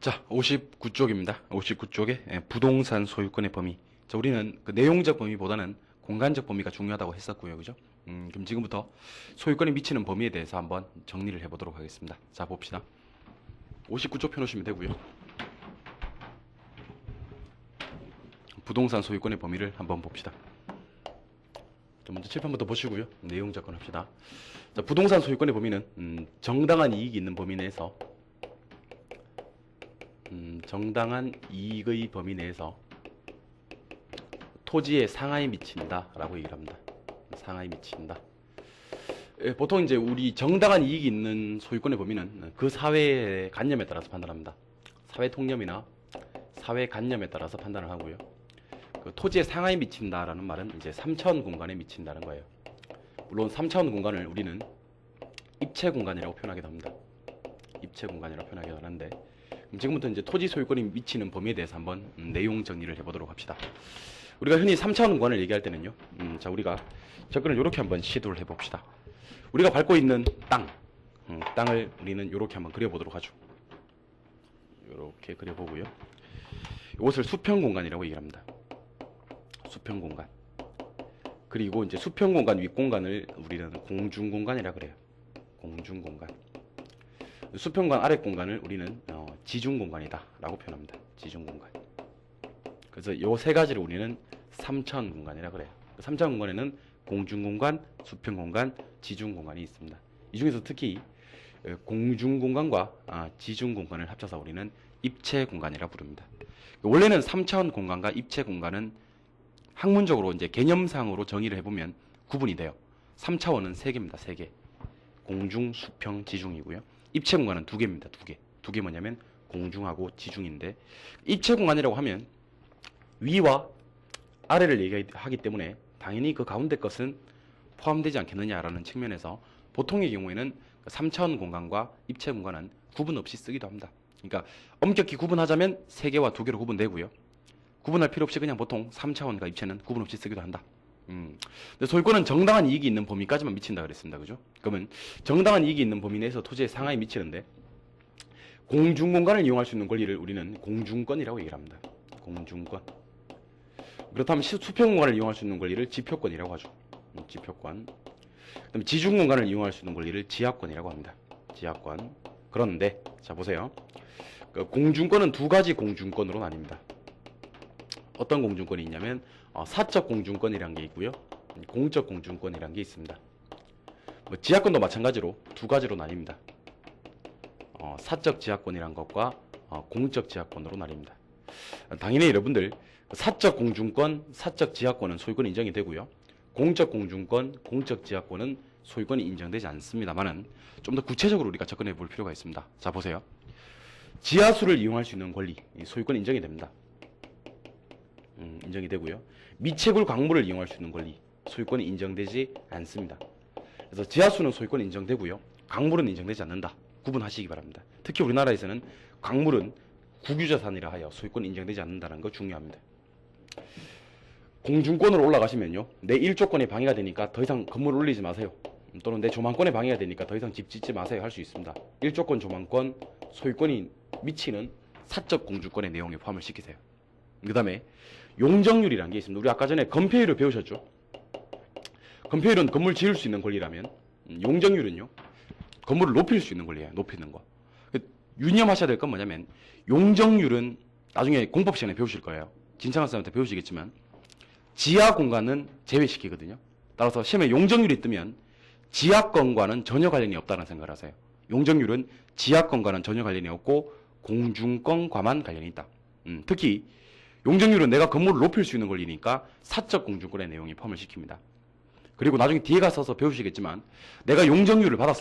자, 59쪽입니다. 59쪽에 부동산 소유권의 범위. 자, 우리는 그 내용적 범위보다는 공간적 범위가 중요하다고 했었고요. 그죠? 음, 그럼 지금부터 소유권이 미치는 범위에 대해서 한번 정리를 해보도록 하겠습니다. 자, 봅시다. 59쪽 펴놓으시면 되고요. 부동산 소유권의 범위를 한번 봅시다. 자, 먼저 칠판부터 보시고요. 내용 접근합시다. 자, 부동산 소유권의 범위는 음, 정당한 이익이 있는 범위 내에서 음, 정당한 이익의 범위 내에서 토지의 상하에 미친다 라고 얘기를 합니다. 상하에 미친다. 예, 보통 이제 우리 정당한 이익이 있는 소유권의 범위는 그 사회의 관념에 따라서 판단합니다. 사회 통념이나 사회 관념에 따라서 판단을 하고요. 그 토지의 상하에 미친다라는 말은 이제 3차원 공간에 미친다는 거예요. 물론 3차원 공간을 우리는 입체 공간이라고 표현하기도 합니다. 입체 공간이라고 표현하기도 하는데 지금부터 이제 토지 소유권이 미치는 범위에 대해서 한번 음, 내용 정리를 해보도록 합시다. 우리가 흔히 3차원 공간을 얘기할 때는요. 음, 자 우리가 접근을 이렇게 한번 시도를 해봅시다. 우리가 밟고 있는 땅, 음, 땅을 우리는 이렇게 한번 그려보도록 하죠. 이렇게 그려보고요. 이것을 수평 공간이라고 얘기합니다. 수평 공간. 그리고 이제 수평 공간 윗 공간을 우리는 공중 공간이라 그래요. 공중 공간. 수평 공간 아래 공간을 우리는 어, 지중 공간이다 라고 표현합니다. 지중 공간. 그래서 요 세 가지를 우리는 삼차원 공간이라 그래요. 그 삼차원 공간에는 공중 공간, 수평 공간, 지중 공간이 있습니다. 이 중에서 특히 어, 공중 공간과 아, 지중 공간을 합쳐서 우리는 입체 공간이라 부릅니다. 원래는 3차원 공간과 입체 공간은 학문적으로 이제 개념상으로 정의를 해보면 구분이 돼요. 3차원은 3개입니다. 3개. 공중, 수평, 지중이고요. 입체 공간은 두 개입니다. 두 개. 두개 뭐냐면 공중하고 지중인데 입체 공간이라고 하면 위와 아래를 얘기하기 때문에 당연히 그 가운데 것은 포함되지 않겠느냐라는 측면에서 보통의 경우에는 3차원 공간과 입체 공간은 구분 없이 쓰기도 합니다. 그러니까 엄격히 구분하자면 3개와 2개로 구분되고요. 구분할 필요 없이 그냥 보통 3차원과 입체는 구분 없이 쓰기도 한다. 음. 근데 소유권은 정당한 이익이 있는 범위까지만 미친다 그랬습니다. 그죠? 그러면 정당한 이익이 있는 범위 내에서 토지의 상하에 미치는데 공중 공간을 이용할 수 있는 권리를 우리는 공중권이라고 얘기를 합니다. 공중권. 그렇다면 시- 수평 공간을 이용할 수 있는 권리를 지표권이라고 하죠. 음, 지표권. 그다음에 지중 공간을 이용할 수 있는 권리를 지하권이라고 합니다. 지하권. 그런데 자 보세요. 그 공중권은 두 가지 공중권으로 나뉩니다. 어떤 공중권이 있냐면 어, 사적 공중권이라는 게 있고요. 음, 공적 공중권이라는 게 있습니다. 뭐 지하권도 마찬가지로 두 가지로 나뉩니다. 어, 사적 지하권이란 것과 어, 공적 지하권으로 나뉩니다. 어, 당연히 여러분들 사적 공중권, 사적 지하권은 소유권 인정이 되고요. 공적 공중권, 공적 지하권은 소유권이 인정되지 않습니다만은 좀 더 구체적으로 우리가 접근해 볼 필요가 있습니다. 자 보세요. 지하수를 이용할 수 있는 권리, 이 소유권 인정이 됩니다. 음, 인정이 되고요. 미채굴 광물을 이용할 수 있는 권리, 소유권이 인정되지 않습니다. 그래서 지하수는 소유권이 인정되고요. 광물은 인정되지 않는다. 구분하시기 바랍니다. 특히 우리나라에서는 광물은 국유자산이라 하여 소유권이 인정되지 않는다는 거 중요합니다. 공중권으로 올라가시면요. 내 일조권에 방해가 되니까 더 이상 건물 올리지 마세요. 또는 내 조망권에 방해가 되니까 더 이상 집 짓지 마세요 할 수 있습니다. 일조권, 조망권, 소유권이 미치는 사적 공주권의 내용에 포함을 시키세요. 그 다음에 용적률이라는 게 있습니다. 우리 아까 전에 건폐율을 배우셨죠? 건폐율은 건물 지을 수 있는 권리라면 음, 용적률은요. 건물을 높일 수 있는 권리예요. 높이는 거. 그 유념하셔야 될 건 뭐냐면 용적률은 나중에 공법 시간에 배우실 거예요. 진창한 사람한테 배우시겠지만 지하 공간은 제외시키거든요. 따라서 시험에 용적률이 뜨면 지하권과는 전혀 관련이 없다는 생각을 하세요. 용적률은 지하권과는 전혀 관련이 없고 공중권과만 관련이 있다. 음, 특히 용적률은 내가 건물을 높일 수 있는 권리니까 사적 공중권의 내용이 포함을 시킵니다. 그리고 나중에 뒤에 가서서 배우시겠지만 내가 용적률을 받았습니다.